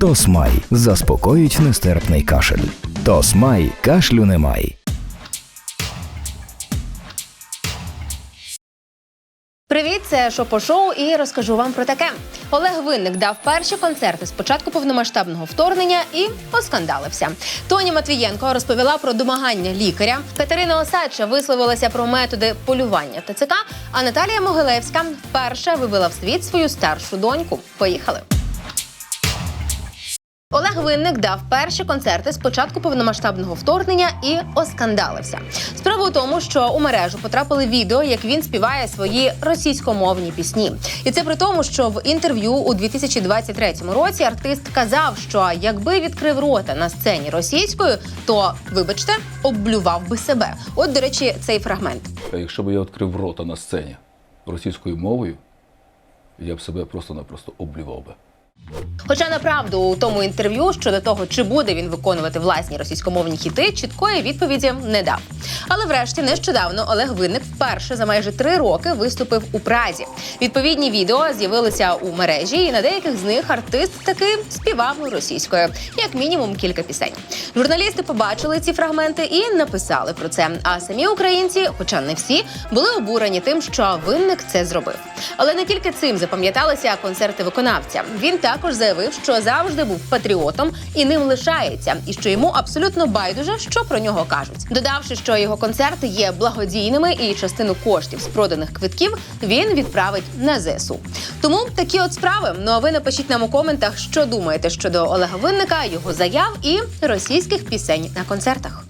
Тосмай заспокоїть нестерпний кашель. Тосмай кашлю немає. Привіт, це Шопо-шоу і розкажу вам про таке. Олег Винник дав перші концерти з початку повномасштабного вторгнення і оскандалився. Тоні Матвієнко розповіла про домагання лікаря. Катерина Осадча висловилася про методи полювання ТЦК. А Наталія Могилевська вперше вивела в світ свою старшу доньку. Поїхали. Олег Винник дав перші концерти з початку повномасштабного вторгнення і оскандалився. Справа у тому, що у мережу потрапили відео, як він співає свої російськомовні пісні. І це при тому, що в інтерв'ю у 2023 році артист казав, що якби відкрив рота на сцені російською, то вибачте, обблював би себе. От, до речі, цей фрагмент. Якщо б я відкрив рота на сцені російською мовою, я б себе просто-напросто облював би. Хоча направду у тому інтерв'ю щодо того, чи буде він виконувати власні російськомовні хіти, чіткої відповіді не дав. Але врешті нещодавно Олег Винник вперше за майже три роки виступив у Празі. Відповідні відео з'явилися у мережі, і на деяких з них артист таки співав російською, як мінімум кілька пісень. Журналісти побачили ці фрагменти і написали про це. А самі українці, хоча не всі, були обурені тим, що винник це зробив. Але не тільки цим запам'яталися концерти виконавця. Він також заявив, що завжди був патріотом і ним лишається, і що йому абсолютно байдуже, що про нього кажуть. Додавши, що його концерти є благодійними і частину коштів з проданих квитків він відправить на ЗСУ. Тому такі от справи. Ну а ви напишіть нам у коментах, що думаєте щодо Олега Винника, його заяв і російських пісень на концертах.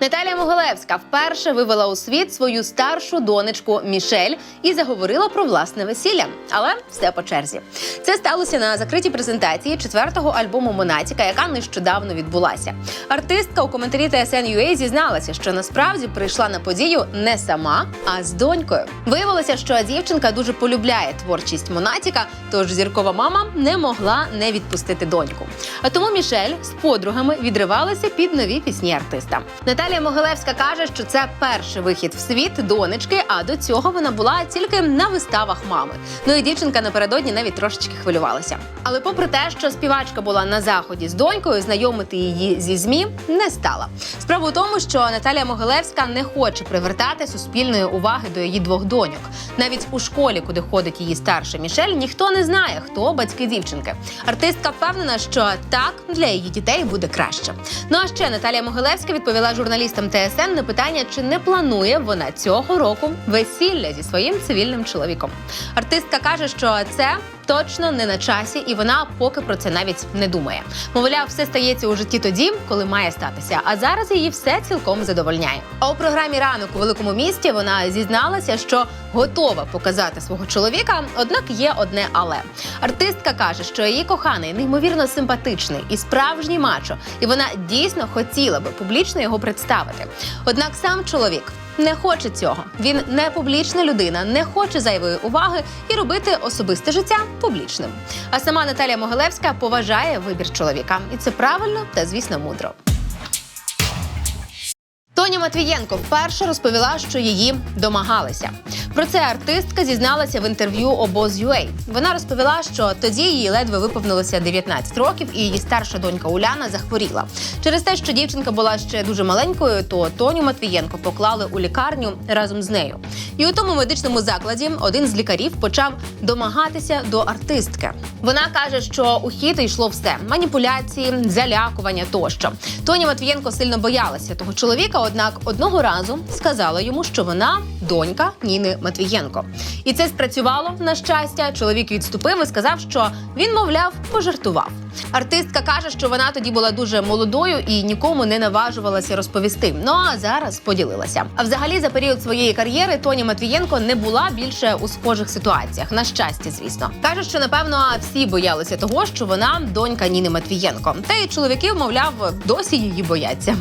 Наталія Могилевська вперше вивела у світ свою старшу донечку Мішель і заговорила про власне весілля. Але все по черзі. Це сталося на закритій презентації четвертого альбому Монатіка, яка нещодавно відбулася. Артистка у коментарі TSN.ua зізналася, що насправді прийшла на подію не сама, а з донькою. Виявилося, що дівчинка дуже полюбляє творчість Монатіка, тож зіркова мама не могла не відпустити доньку. А тому Мішель з подругами відривалася під нові пісні артиста. Наталія Могилевська каже, що це перший вихід в світ донечки, а до цього вона була тільки на виставах мами. Ну і дівчинка напередодні навіть трошечки хвилювалася. Але попри те, що співачка була на заході з донькою, знайомити її зі змі не стала. Справа у тому, що Наталія Могилевська не хоче привертати суспільної уваги до її двох доньок. Навіть у школі, куди ходить її старша Мішель, ніхто не знає, хто батьки дівчинки. Артистка впевнена, що так для її дітей буде краще. Ну а ще Наталія Могилевська відповіла журналістам ТСН на питання, чи не планує вона цього року весілля зі своїм цивільним чоловіком. Артистка каже, що це. Точно не на часі, і вона поки про це навіть не думає. Мовляв, все стається у житті тоді, коли має статися. А зараз її все цілком задовольняє. А у програмі ранок у великому місті вона зізналася, що готова показати свого чоловіка. Однак є одне але артистка каже, що її коханий неймовірно симпатичний і справжній мачо, і вона дійсно хотіла би публічно його представити. Однак сам чоловік. Не хоче цього. Він не публічна людина, не хоче зайвої уваги і робити особисте життя публічним. А сама Наталія Могилевська поважає вибір чоловіка, і це правильно та звісно мудро. Тоня Матвієнко вперше розповіла, що її домагалися. Про це артистка зізналася в інтерв'ю обоз.ua. Вона розповіла, що тоді їй ледве виповнилося 19 років, і її старша донька Уляна захворіла. Через те, що дівчинка була ще дуже маленькою, то Тоню Матвієнко поклали у лікарню разом з нею. І у тому медичному закладі один з лікарів почав домагатися до артистки. Вона каже, що у хід йшло все: маніпуляції, залякування тощо. Тоня Матвієнко сильно боялася того чоловіка, однак одного разу сказала йому, що вона донька Ніни Матвієнко. І це спрацювало на щастя. Чоловік відступив і сказав, що він, мовляв, пожартував. Артистка каже, що вона тоді була дуже молодою і нікому не наважувалася розповісти. Ну а зараз поділилася. А взагалі, за період своєї кар'єри Тоні Матвієнко не була більше у схожих ситуаціях. На щастя, звісно, каже, що напевно всі боялися того, що вона донька Ніни Матвієнко. Та й чоловіки, мовляв, досі її бояться.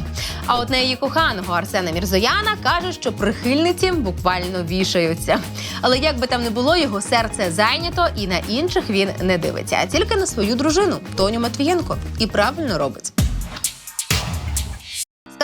А от на її коханого Арсена Мірзояна каже, що прихильниці буквально вішаються. Але як би там не було, його серце зайнято, і на інших він не дивиться, а тільки на свою дружину Тоню Матвієнко. І правильно робить.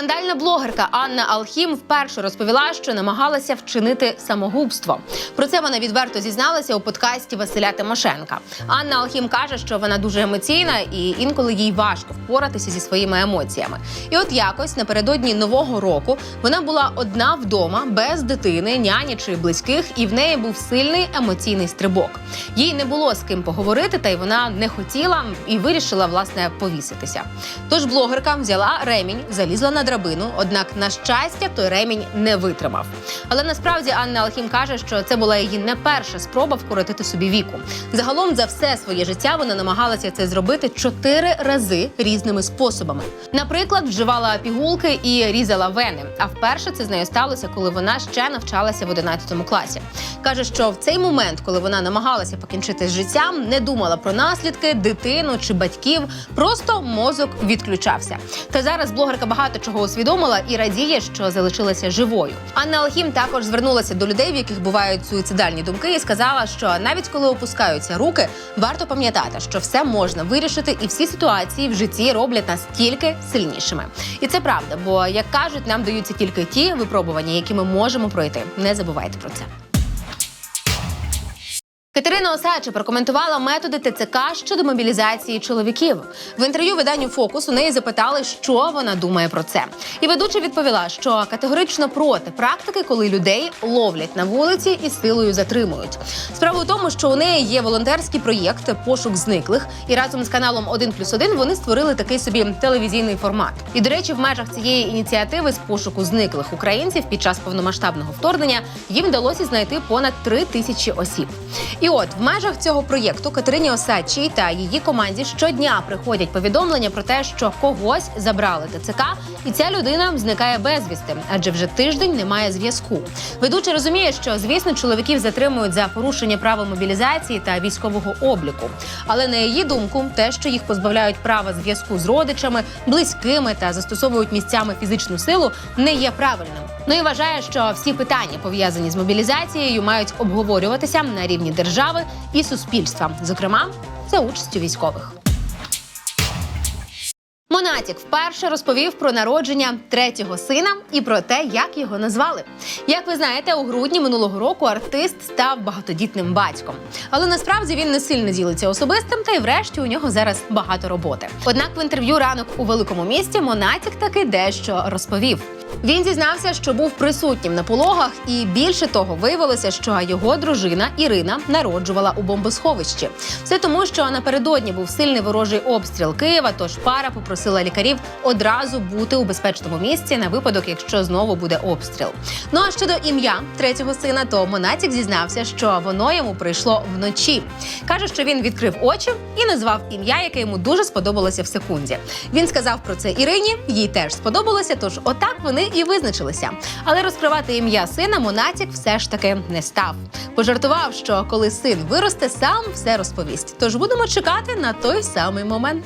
Скандальна блогерка Анна Алхім вперше розповіла, що намагалася вчинити самогубство. Про це вона відверто зізналася у подкасті Василя Тимошенка. Анна Алхім каже, що вона дуже емоційна і інколи їй важко впоратися зі своїми емоціями. І от якось напередодні нового року вона була одна вдома без дитини, няні чи близьких, і в неї був сильний емоційний стрибок. Їй не було з ким поговорити, та й вона не хотіла і вирішила власне повіситися. Тож блогерка взяла ремінь, залізла на драбину. Однак, на щастя, той ремінь не витримав. Але насправді Анна Алхім каже, що це була її не перша спроба вкоротити собі віку. Загалом за все своє життя вона намагалася це зробити чотири рази різними способами. Наприклад, вживала пігулки і різала вени. А вперше це з нею сталося, коли вона ще навчалася в 11 класі. Каже, що в цей момент, коли вона намагалася покінчити з життям, не думала про наслідки, дитину чи батьків. Просто мозок відключався. Та зараз блогерка багато чого усвідомила і радіє, що залишилася живою. Анна Алхім також звернулася до людей, в яких бувають суїцидальні думки, і сказала, що навіть коли опускаються руки, варто пам'ятати, що все можна вирішити, і всі ситуації в житті роблять нас тільки сильнішими. І це правда, бо як кажуть, нам даються тільки ті випробування, які ми можемо пройти. Не забувайте про це. Катерина Осадча прокоментувала методи ТЦК щодо мобілізації чоловіків. В інтерв'ю виданню Фокус у неї запитали, що вона думає про це. І ведуча відповіла, що категорично проти практики, коли людей ловлять на вулиці і силою затримують. Справа у тому, що у неї є волонтерський проєкт Пошук зниклих, і разом з каналом 1 плюс 1 вони створили такий собі телевізійний формат. І до речі, в межах цієї ініціативи з пошуку зниклих українців під час повномасштабного вторгнення їм вдалося знайти понад три тисячі осіб. І от в межах цього проєкту Катерині Осадчій та її команді щодня приходять повідомлення про те, що когось забрали ТЦК, і ця людина зникає безвісти, адже вже тиждень немає зв'язку. Ведуча розуміє, що звісно чоловіків затримують за порушення правил мобілізації та військового обліку. Але на її думку, те, що їх позбавляють права зв'язку з родичами, близькими та застосовують місцями фізичну силу, не є правильним. Ну і вважає, що всі питання пов'язані з мобілізацією мають обговорюватися на рівні держави і суспільства, зокрема за участю військових. Монатік вперше розповів про народження третього сина і про те, як його назвали. Як ви знаєте, у грудні минулого року артист став багатодітним батьком. Але насправді він не сильно ділиться особистим, та й врешті у нього зараз багато роботи. Однак в інтерв'ю ранок у великому місті Монатік таки дещо розповів. Він зізнався, що був присутнім на пологах, і більше того, виявилося, що його дружина Ірина народжувала у бомбосховищі. Все тому, що напередодні був сильний ворожий обстріл Києва. Тож пара попросила лікарів одразу бути у безпечному місці на випадок, якщо знову буде обстріл. Ну а щодо ім'я третього сина, то Монатік зізнався, що воно йому прийшло вночі. каже, що він відкрив очі і назвав ім'я, яке йому дуже сподобалося в секунді. Він сказав про це Ірині, їй теж сподобалося. Тож отак вони і визначилися. Але розкривати ім'я сина Монатік все ж таки не став. Пожартував, що коли син виросте, сам все розповість. Тож будемо чекати на той самий момент.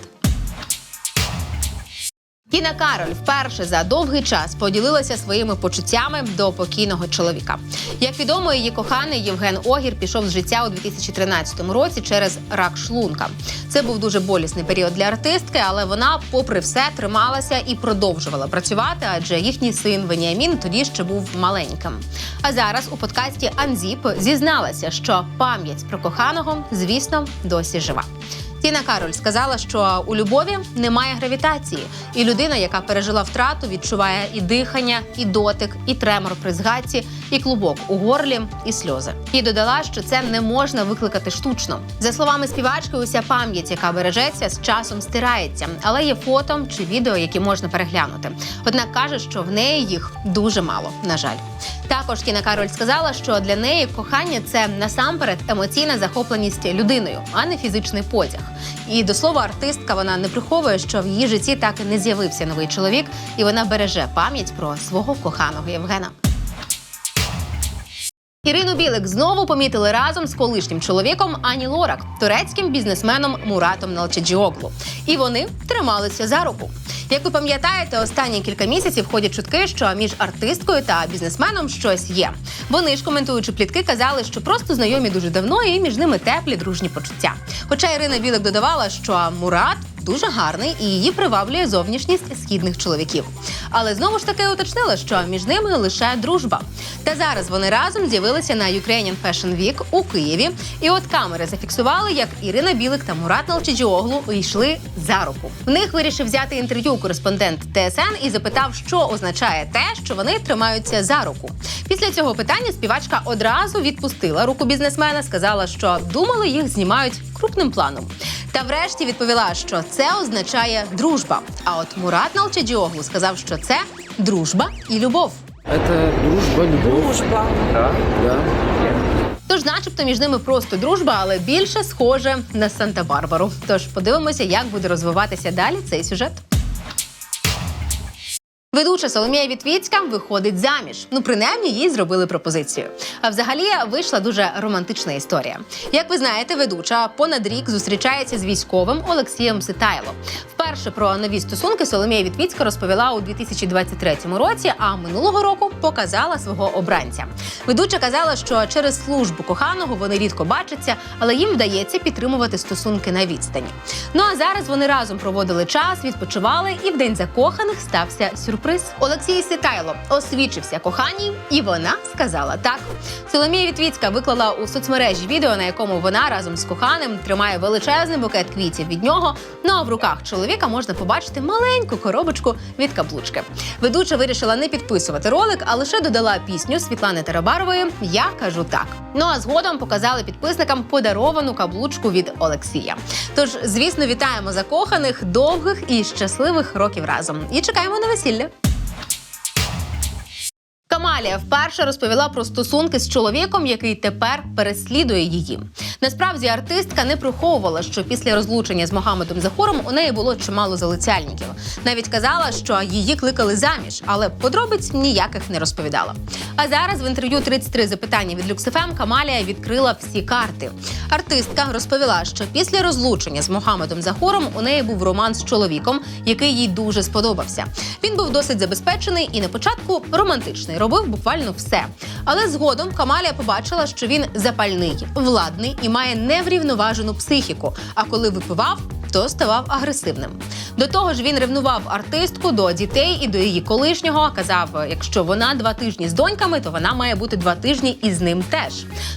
Тіна Кароль вперше за довгий час поділилася своїми почуттями до покійного чоловіка. Як відомо, її коханий Євген Огір пішов з життя у 2013 році через рак шлунка. Це був дуже болісний період для артистки, але вона, попри все, трималася і продовжувала працювати, адже їхній син Веніамін тоді ще був маленьким. А зараз у подкасті Анзіп зізналася, що пам'ять про коханого, звісно, досі жива. Тіна Кароль сказала, що у любові немає гравітації, і людина, яка пережила втрату, відчуває і дихання, і дотик, і тремор при згадці, і клубок у горлі, і сльози. І додала, що це не можна викликати штучно. За словами співачки, уся пам'ять, яка бережеться, з часом стирається, але є фото чи відео, які можна переглянути. Однак каже, що в неї їх дуже мало. На жаль. Також Тіна Кароль сказала, що для неї кохання це насамперед емоційна захопленість людиною, а не фізичний потяг. І до слова, артистка вона не приховує, що в її житті так і не з'явився новий чоловік, і вона береже пам'ять про свого коханого Євгена. Ірину Білик знову помітили разом з колишнім чоловіком Ані Лорак, турецьким бізнесменом Муратом Налчаджіоглу. І вони трималися за руку. Як ви пам'ятаєте, останні кілька місяців ходять чутки, що між артисткою та бізнесменом щось є. Вони ж коментуючи плітки, казали, що просто знайомі дуже давно і між ними теплі дружні почуття. Хоча Ірина Білик додавала, що Мурат дуже гарний і її приваблює зовнішність східних чоловіків. Але знову ж таки уточнила, що між ними лише дружба. Та зараз вони разом з'явилися на Ukrainian Fashion Week у Києві. І от камери зафіксували, як Ірина Білик та Мурат Налчаджіоглу йшли за руку. В них вирішив взяти інтерв'ю кореспондент ТСН і запитав, що означає те, що вони тримаються за руку. Після цього питання співачка одразу відпустила руку бізнесмена, сказала, що думали, їх знімають крупним планом. Та врешті відповіла, що це означає дружба. А от Мурат Налчаджіоглу сказав, що це дружба і любов. Це дружба, любов. Дружба. Да. Да. Тож, начебто, між ними просто дружба, але більше схоже на Санта-Барбару. Тож подивимося, як буде розвиватися далі цей сюжет. Ведуча Соломія Вітвіцька виходить заміж. Ну, принаймні, їй зробили пропозицію. А взагалі вийшла дуже романтична історія. Як ви знаєте, ведуча понад рік зустрічається з військовим Олексієм Ситайло. Вперше про нові стосунки Соломія Вітвіцька розповіла у 2023 році, а минулого року показала свого обранця. Ведуча казала, що через службу коханого вони рідко бачаться, але їм вдається підтримувати стосунки на відстані. Ну а зараз вони разом проводили час, відпочивали, і в день закоханих стався сюрприз. Олексій Ситайло освічився коханій, і вона сказала так. Соломія Вітвіцька виклала у соцмережі відео, на якому вона разом з коханим тримає величезний букет квітів від нього. Ну а в руках чоловіка можна побачити маленьку коробочку від каблучки. Ведуча вирішила не підписувати ролик, а лише додала пісню Світлани Тарабарової Я кажу так. Ну а згодом показали підписникам подаровану каблучку від Олексія. Тож, звісно, вітаємо закоханих, довгих і щасливих років разом. І чекаємо на весілля. Камалія вперше розповіла про стосунки з чоловіком, який тепер переслідує її. Насправді артистка не приховувала, що після розлучення з Мохамедом Захуром у неї було чимало залицяльників. Навіть казала, що її кликали заміж, але подробиць ніяких не розповідала. А зараз в інтерв'ю 33 запитання від Люксифем Камалія відкрила всі карти. Артистка розповіла, що після розлучення з Мохамедом Захуром у неї був роман з чоловіком, який їй дуже сподобався. Він був досить забезпечений і на початку романтичний, робив буквально все. Але згодом Камалія побачила, що він запальний, владний і має неврівноважену психіку. А коли випивав, то ставав агресивним. До того ж, він ревнував артистку до дітей і до її колишнього. Казав, якщо вона два тижні з доньками, то вона має бути два тижні і з ним теж.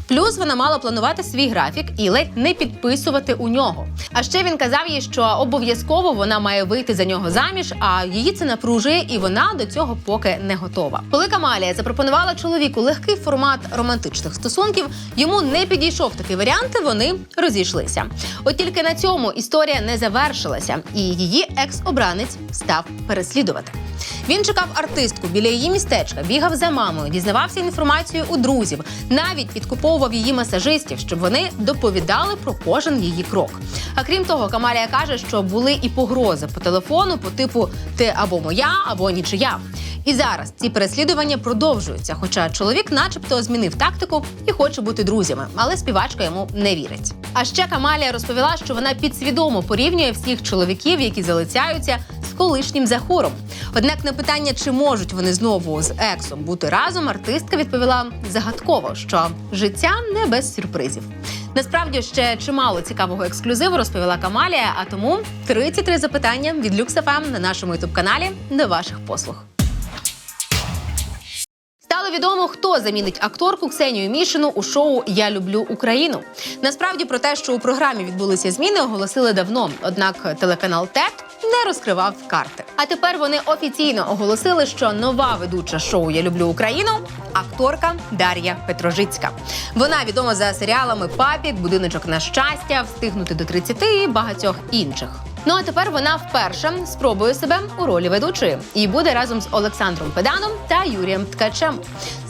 Плюс вона мала планувати свій графік і ледь не підписувати у нього. А ще він казав їй, що обов'язково вона має вийти за нього заміж, а її це напружує, і вона до цього поки не готова. Коли Камалія запропонувала чоловіку легкий формат романтичних стосунків, йому не підійшов такий варіант. і Вони розійшлися. От тільки на цьому історія не завершилася, і її екс-обранець став переслідувати. Він чекав артистку біля її містечка, бігав за мамою, дізнавався інформацію у друзів, навіть підкуповував її масажистів, щоб вони доповідали про кожен її крок. А крім того, Камалія каже, що були і погрози по телефону, по типу ти або моя, або нічия. І зараз ці переслідування продовжуються. Хоча чоловік, начебто, змінив тактику і хоче бути друзями, але співачка йому не вірить. А ще Камалія розповіла, що вона підсвідомо порівнює всіх чоловіків, які залицяються з колишнім захором. Однак на питання, чи можуть вони знову з ексом бути разом, артистка відповіла загадково, що життя не без сюрпризів. Насправді ще чимало цікавого ексклюзиву розповіла Камалія. А тому 33 запитання від LuxFM на нашому ютуб каналі до ваших послуг. Відомо, хто замінить акторку Ксенію Мішину у шоу Я люблю Україну. Насправді про те, що у програмі відбулися зміни, оголосили давно. Однак телеканал ТЕТ не розкривав карти. А тепер вони офіційно оголосили, що нова ведуча шоу Я люблю Україну акторка Дар'я Петрожицька. Вона відома за серіалами Папік, Будиночок на щастя, встигнути до 30 і багатьох інших. Ну а тепер вона вперше спробує себе у ролі ведучої і буде разом з Олександром Педаном та Юрієм Ткачем.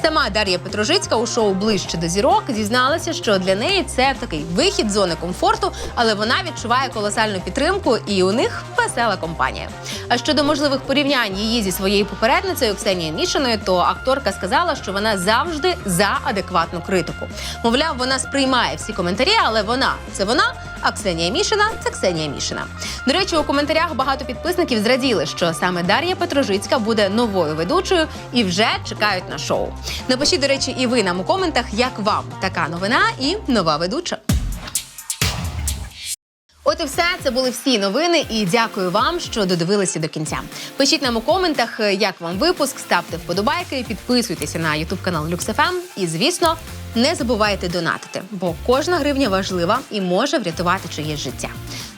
Сама Дар'я Петрожицька у шоу ближче до зірок зізналася, що для неї це такий вихід з зони комфорту, але вона відчуває колосальну підтримку, і у них весела компанія. А щодо можливих порівнянь її зі своєю попередницею Ксенією Мішиною, то акторка сказала, що вона завжди за адекватну критику. Мовляв, вона сприймає всі коментарі, але вона це вона. А Ксенія Мішина це Ксенія Мішина. До речі, у коментарях багато підписників зраділи, що саме Дар'я Петрожицька буде новою ведучою і вже чекають на шоу. Напишіть, до речі, і ви нам у коментах, як вам така новина і нова ведуча. От і все. Це були всі новини. І дякую вам, що додивилися до кінця. Пишіть нам у коментах, е, як вам випуск, ставте вподобайки, підписуйтеся на ютуб канал LuxFM і, звісно, не забувайте донатити, бо кожна гривня важлива і може врятувати чиєсь життя.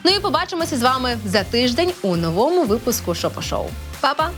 Ну і побачимося з вами за тиждень у новому випуску Шопо Шоу. Па-па!